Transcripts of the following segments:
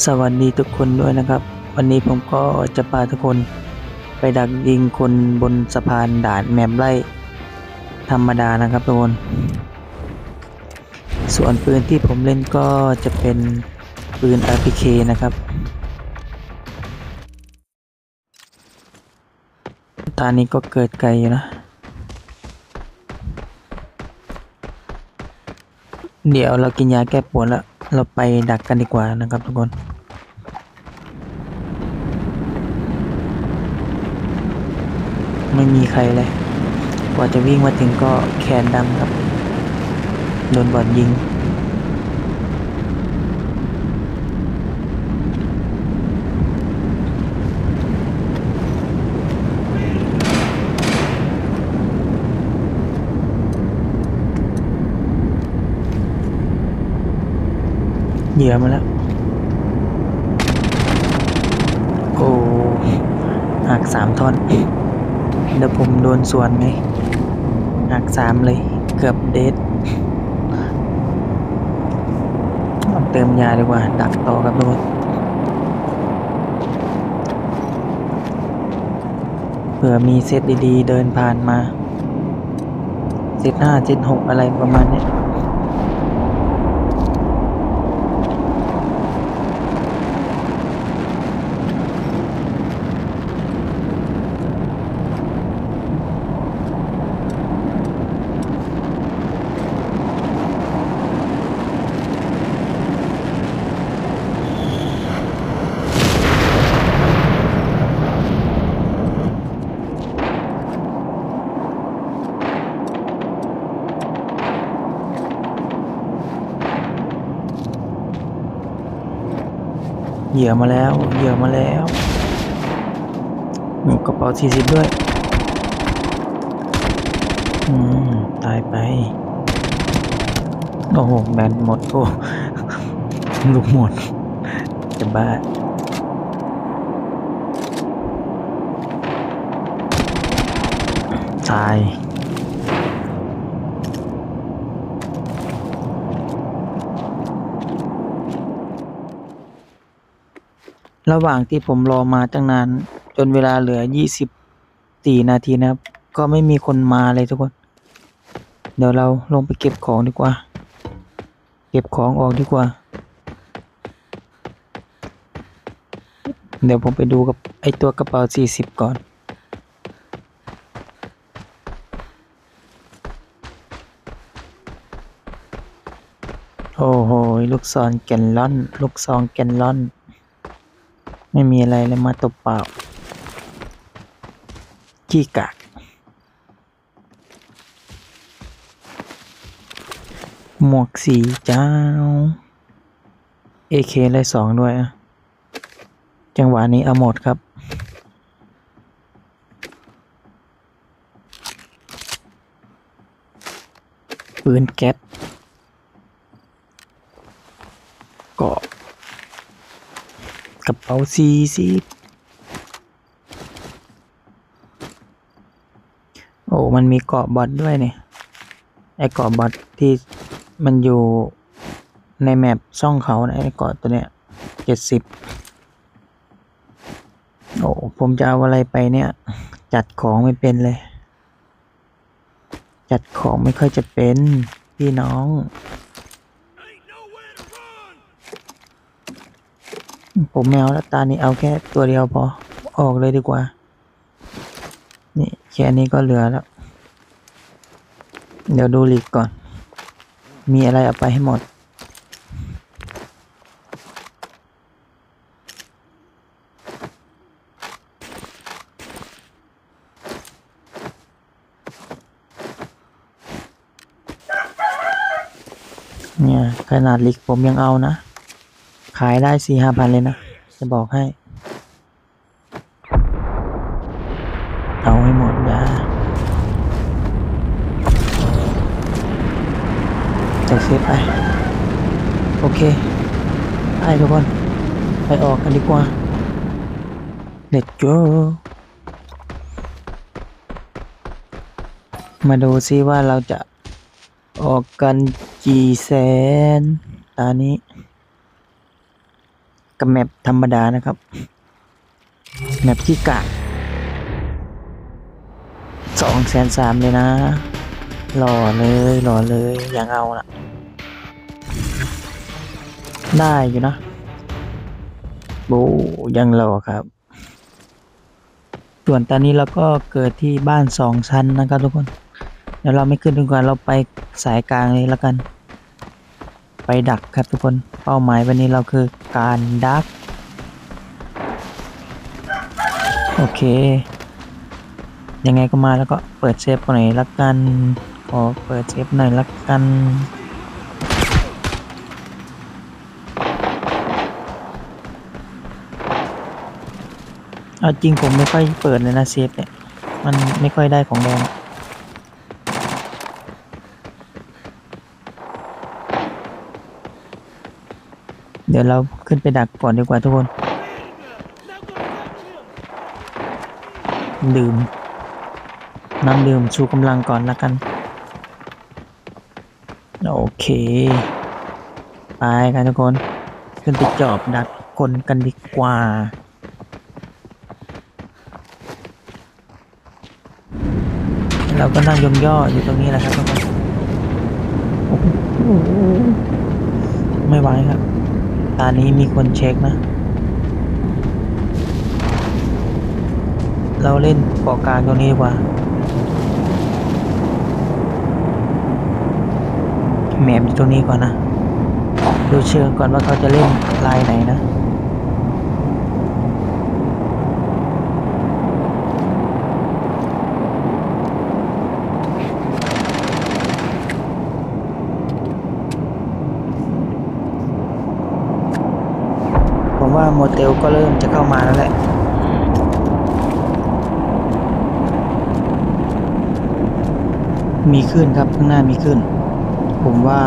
สวัสดีทุกคนด้วยนะครับ วันนี้ผมก็จะพาทุกคนไปดักยิงคนบนสะพานด่านแมมไล่ธรรมดานะครับทุกคน ส่วนปืนที่ผมเล่นก็จะเป็นปืน RPK นะครับตานี้ก็เกิดไกลอยู่นะ เดี๋ยวเรากินยาแก้ปวดแล้ว เราไปดักกันดีกว่านะครับทุกคนไม่มีใครเลย กว่าจะวิ่งมาถึงก็แขนดำครับ โดนบอดยิง เหยื่อมาแล้วโอ้หักสามท่อนเดี๋ยวผมโดนส่วนไงหักสามเลย เกือบเดทเอาเติมยาดีกว่า ดักต่อครับทุกคนเผื่อมีเซตดีๆ เดินผ่านมาเซตห้าเซตหกอะไรประมาณนี้ ยเหยื่อมาแล้วเหยื่อมาแล้วกระเป๋าสี่สิบด้วย อืม ตายไป โอ้โหแบนหมดโอ้ลูกหมด จะบ้าตาย ระหว่างที่ผมรอมาตั้งนาน จนเวลาเหลือยี่สิบสี่นาทีนะครับ ก็ไม่มีคนมาเลยทุกคน เดี๋ยวเราลงไปเก็บของดีกว่า เก็บของออกดีกว่า เดี๋ยวผมไปดูกับไอตัวกระเป๋าสี่สิบก่อนโอ้โห ลูกซองแกนลอน ลูกซองแกนลอน ไม่มีอะไรเลยมาตบเปล่าขี้กากหมวกสีเจ้า AK เลยสองด้วยอะจังหวะนี้เอาหมดครับ ปืนแก๊ปเกาะ กระ เป๋าซีซีโอ้ มันมีเกาะบอทด้วยเนี่ย ไอเกาะบอทที่มันอยู่ในแมปช่องเขานะไอเกาะตัวเนี้ยเจ็ดสิบโอ้ ผมจะเอาอะไรไปเนี่ย จัดของไม่เป็นเลย จัดของไม่ค่อยจะเป็น พี่น้อง ผมแมวแล้วตานี้เอาแค่ตัวเดียวพอ ออกเลยดีกว่า นี่แค่นี้ก็เหลือแล้ว เดี๋ยวดูลีกก่อน มีอะไรเอาไปให้หมด เนี่ย ขนาดลิกผมยังเอานะ ขายได้สี่ห้าพันเลยนะ จะบอกให้ เอาให้หมดยาจะเซฟไป โอเค ไปทุกคน ไปออกกันดีกว่า Let's go มาดูซิว่าเราจะออกกันกี่แสนตานี้ กับแมปธรรมดานะครับ แมปที่กะสองแสนสามเลยนะ หล่อเลยหล่อเลยอย่างเอานะได้อยู่นะโบยังหล่อครับ ส่วนตอนนี้เราก็เกิดที่บ้านสองชั้นนะครับทุกคนเดี๋ยวเราไม่ขึ้นดีกว่าเราไปสายกลางเลยแล้วกัน ไปดักครับทุกคนเป้าหมายวันนี้เราคือการดัก โอเค ยังไงก็มาแล้วก็เปิดเซฟหน่อยละกันขอเปิดเซฟหน่อยละกันเอาจริงผมไม่ค่อยเปิดเลยนะเซฟเนี่ย มันไม่ค่อยได้ของแดง เดี๋ยวเราขึ้นไปดักก่อนดีกว่าทุกคน ดื่ม น้ำดื่มชูกำลังก่อนละกัน โอเค ไปกันทุกคน ขึ้นไปจอบดักคนกันดีกว่าเราก็นั่งยมย่ออยู่ตรงนี้แหละครับทุกคนไม่ไหวครับานี้มีคนเช็คนะ เราเล่นเกาะกลางตรงนี้ดีกว่า แหมมอยู่ตรงนี้ก่อนนะ ดูเชิงก่อนว่าเขาจะเล่นลายไหนนะ ว่าโมเตลก็เริ่มจะเข้ามาแล้วแหละมีขึ้นครับข้างหน้ามีขึ้น ผมว่า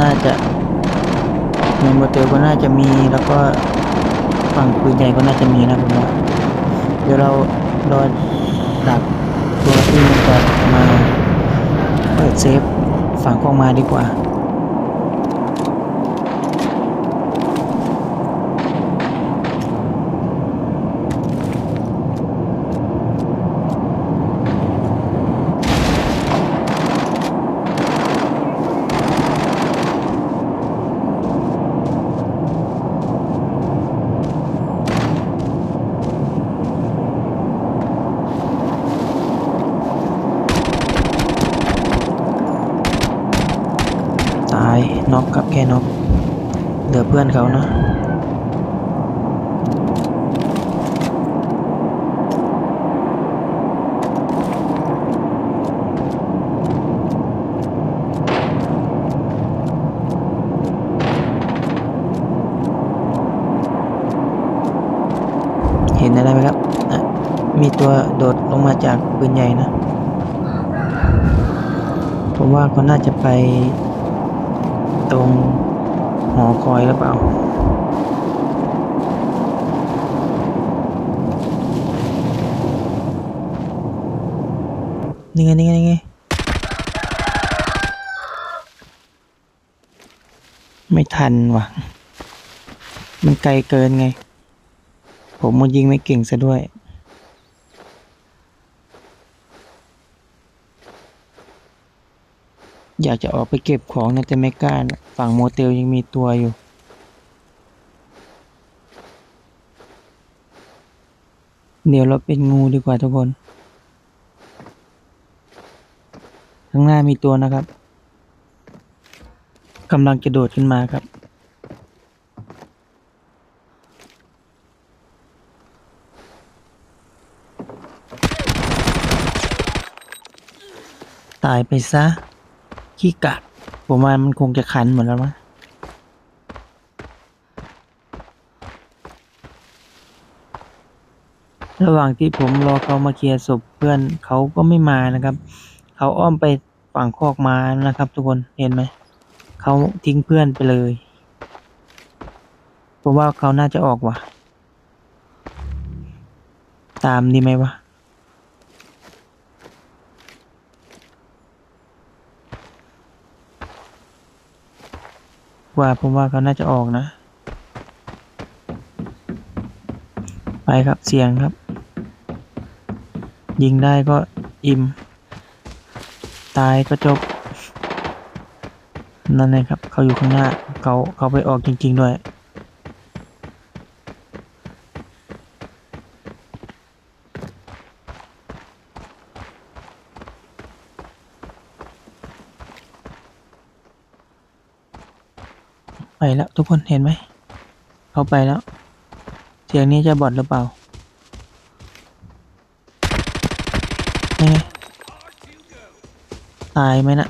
น่าจะในโมเตลก็น่าจะมีแล้วก็ฝั่งปืนใหญ่ก็น่าจะมีนะผมว่าเดี๋ยวเรารอดักตัวที่มันจะมาเปิดเซฟฝั่งกองมาดีกว่า ตาย น็อกครับแค่น็อกเหลือเพื่อนเขานะเห็นอะไรไหมครับ มีตัวโดดลงมาจากปืนใหญ่นะ ผมว่าเขาน่าจะไป ตรงหอคอยหรือเปล่านี่ไงนี่ไงนี่ไงไม่ทันว่ะ มันไกลเกินไง ผมมันยิงไม่เก่งซะด้วย อยากจะออกไปเก็บของนะแต่ไม่กล้านะฝั่งโมเตลยังมีตัวอยู่ เดี๋ยวเราเป็นงูดีกว่าทุกคน ข้างหน้ามีตัวนะครับกำลังจะโดดขึ้นมาครับ ตายไปซะ ขี้กัดผมว่ามันคงจะคันหมดแล้วมั้งระหว่างที่ผมรอเขามาเคลียร์ศพเพื่อนเขาก็ไม่มานะครับ เขาอ้อมไปฝั่งคอกมานะครับ ทุกคนเห็นไหมเขาทิ้งเพื่อนไปเลยผมว่าเขาน่าจะออกว่ะ ตามดีไหมวะ ว่าผมว่าเขาน่าจะออกนะ ไปครับเสียงครับ ยิงได้ก็อิ่ม ตายก็จบ นั่นเองครับ เขาอยู่ข้างหน้า เขาเขาไปออกจริง ๆ ด้วย ไปแล้วทุกคนเห็นไหม เขาไปแล้ว เสียงนี้จะบอดหรือเปล่านี่ไงตายไหมนะ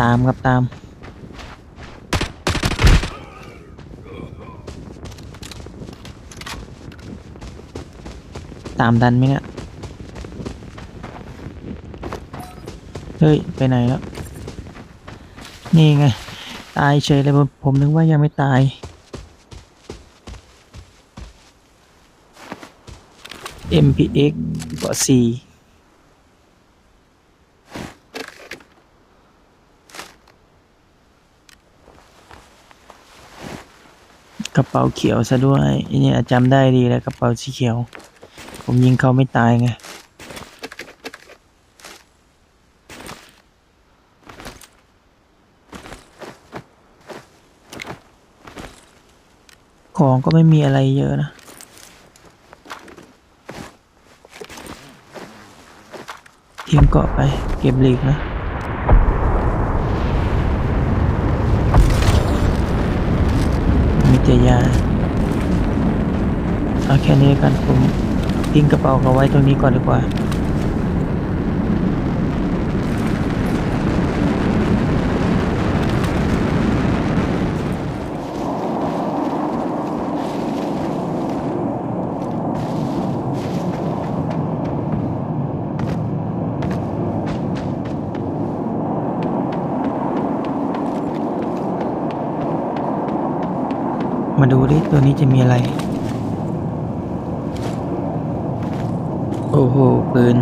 ตามครับตาม ตามดันไหมเนี่ย เฮ้ย ไปไหนแล้ว นี่ไง ตายเฉยเลยผมผมนึกว่ายังไม่ตาย MPX ก็สี่กระเป๋าเขียวซะด้วยอันนี้จำได้ดีแล้วกระเป๋าสีเขียว ผมยิงเขาไม่ตายไง ของก็ไม่มีอะไรเยอะนะทิ้งเกาะไปเก็บหลีกนะมีแต่ยาเอาแค่นี้กันผมทิ้งกระเป๋าเขาไว้ตรงนี้ก่อนดีกว่า ดูดิตัวนี้จะมีอะไร โอ้โหปืน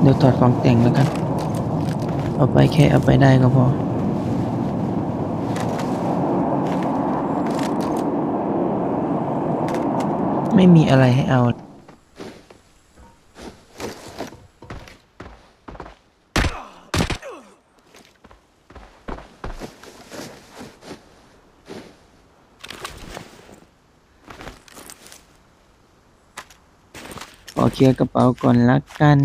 เดี๋ยวถอดของแต่งแล้วกัน เอาไปแค่เอาไปได้ก็พอ ไม่มีอะไรให้เอา ขอเคลียร์กระเป๋าก่อนละกัน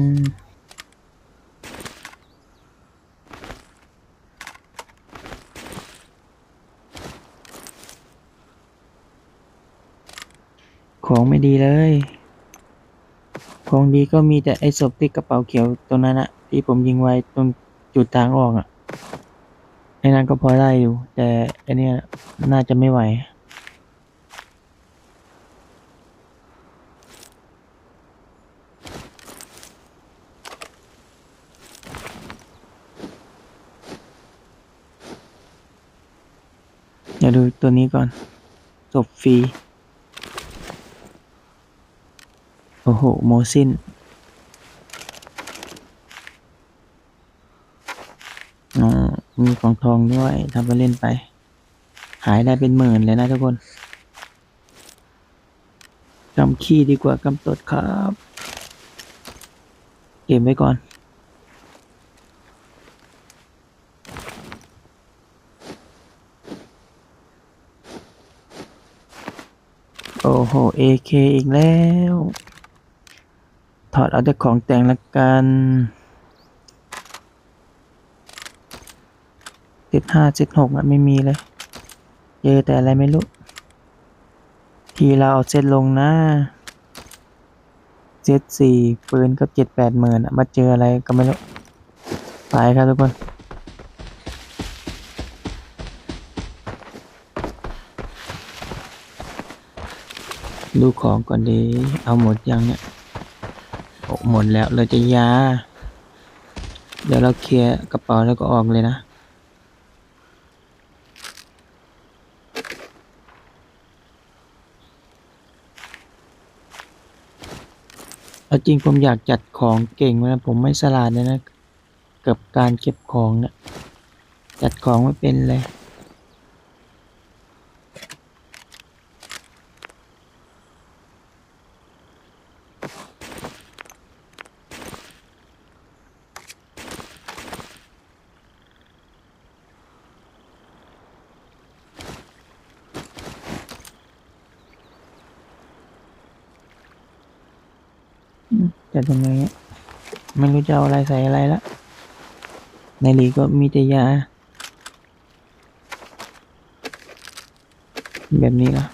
ของไม่ดีเลย ของดีก็มีแต่ไอ้ศพที่กระเป๋าเขียวตรงนั้นอะที่ผมยิงไว้ตรงจุดทางออกอะไอ้นั้นก็พอได้อยู่ แต่ไอ้นี่น่าจะไม่ไหว ดี๋ยวดูตัวนี้ก่อนจบฟรี โอ้โห โมซินมีของทองด้วยทำไปเล่นไป ขายได้เป็นหมื่นเลยนะทุกคนกำขี้ดีกว่ากำตดครับ เก็บไว้ก่อน โอ้โห AK อีกแล้ว ถอดเอาแต่ของแต่งละกัน เจ็ดห้าเจ็ดหกอะไม่มีเลย เจอแต่อะไรไม่รู้ ทีเราเอาเซตลงนะเจ็ดสี่ปืนก็เจ็ดแปดหมื่นอะมาเจออะไรก็ไม่รู้ ไปครับทุกคน ดูของก่อนดีเอาหมดยังเนี่ยโอ้หมดแล้วเลยจะยา เดี๋ยวเราเคลียร์กระเป๋าแล้วก็ออกเลยนะเอาจริงผมอยากจัดของเก่งนะผมไม่สลาดเลยนะ กับการเก็บของเนี่ยจัดของไม่เป็นเลย อื มจัดยังไงอะไม่รู้จะเอาอะไรใส่อะไรละ ในหลีก็มีแต่ยา แบบนี้ละ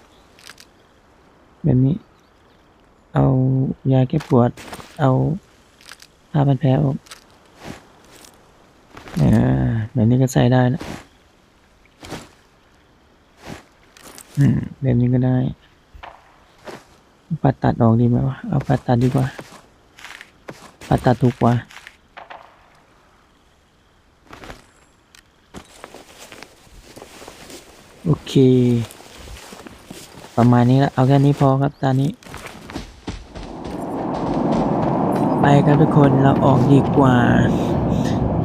แบบนี้ เอายาแก้ปวด เอาผ้าพันแผลออกอ่าแบบนี้ก็ใส่ได้นะอืมแบบนี้ก็ได้ปัดตัดออกดีไหมวะ เอาปัดตัดดีกว่า ปัดตัดถูกกว่าโอเค ประมาณนี้ละเอาแค่นี้พอครับตอนนี้ ไปครับทุกคนเราออกดีกว่า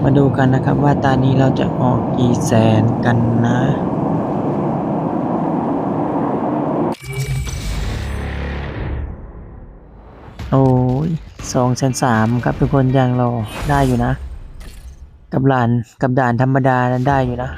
มาดูกันนะครับว่าตอนนี้เราจะออกกี่แสนกันนะ สองแสนสามครับทุกคนยังรอได้อยู่นะ กับหลานกับด่านธรรมดานั้นได้อยู่นะ